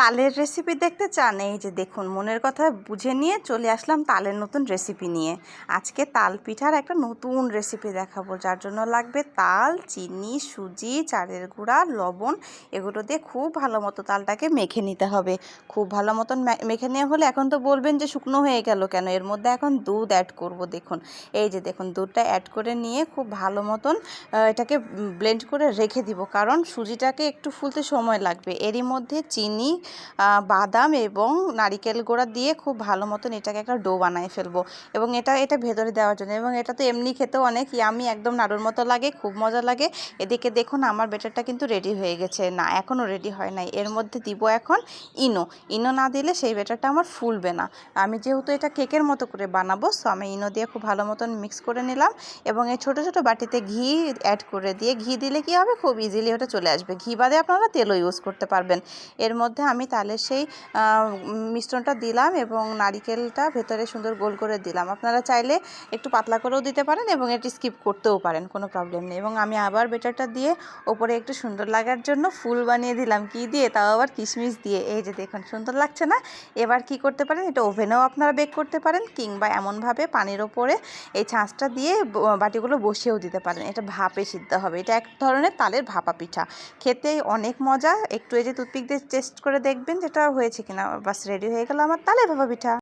তালের রেসিপি দেখতে চান? এই যে দেখুন, মনের কথা বুঝে নিয়ে চলে আসলাম তালের নতুন রেসিপি নিয়ে। আজকে তাল পিঠার একটা নতুন রেসিপি দেখাবো, যার জন্য লাগবে তাল, চিনি, সুজি, চালের গুঁড়া, লবণ, এগুলো দিয়ে খুব ভালো মতো তালটাকে মেখে নিতে হবে। খুব ভালো মতন মেখে নেওয়া হলে এখন তো বলবেন যে শুকনো হয়ে গেল কেন? এর মধ্যে এখন দুধ অ্যাড করব, দেখুন। এই যে দেখুন, দুধটা অ্যাড করে নিয়ে খুব ভালো মতন এটাকে ব্লেন্ড করে রেখে দিব। কারণ সুজিটাকে একটু ফুলতে সময় লাগবে। এরই মধ্যে চিনি বাদাম এবং নারিকেল গোড়া দিয়ে খুব ভালো মতন এটাকে একটা ডো বানায় ফেলব। এবং এটা এটা ভেতরে দেওয়ার জন্য। এবং এটা তো এমনি খেতেও অনেক ইয়ামি একদম নাড়ুর মতো লাগে, খুব মজা লাগে। এদিকে দেখুন, আমার বেটারটা কিন্তু রেডি হয়ে গেছে। না, এখনও রেডি হয় নাই। এর মধ্যে দিব এখন ইনো। ইনো না দিলে সেই বেটারটা আমার ফুলবে না। আমি যেহেতু এটা কেকের মতো করে বানাবো সো আমি ইনো দিয়ে খুব ভালো মতন মিক্স করে নিলাম। এবং এই ছোটো ছোটো বাটিতে ঘি অ্যাড করে দিয়ে, ঘি দিলে কি হবে? খুব ইজিলি ওটা চলে আসবে। ঘি বাদে আপনারা তেলও ইউজ করতে পারবেন। এর মধ্যে আমি তালের সেই মিশ্রণটা দিলাম এবং নারিকেলটা ভেতরে সুন্দর গোল করে দিলাম। আপনারা চাইলে একটু পাতলা করেও দিতে পারেন এবং এটি স্কিপ করতেও পারেন, কোনো প্রবলেম নেই। এবং আমি আবার বেটারটা দিয়ে ওপরে একটু সুন্দর লাগার জন্য ফুল বানিয়ে দিলাম। কি দিয়ে? তাও আবার কিশমিশ দিয়ে। এই যে দেখুন, সুন্দর লাগছে না? এবার কি করতে পারেন? এটা ওভেনেও আপনারা বেক করতে পারেন কিংবা এমনভাবে পানির ওপরে এই ছাঁচটা দিয়ে বাটিগুলো বসিয়েও দিতে পারেন। এটা ভাপে সিদ্ধ হবে। এটা এক ধরনের তালের ভাপা পিঠা। খেতে অনেক মজা। একটু এই যে টুথপিক দিয়ে টেস্ট করে দেখবেন যেটা হয়েছে কিনা বাস রেডি হয়ে গেল আমার তালে ভাবা পিঠা।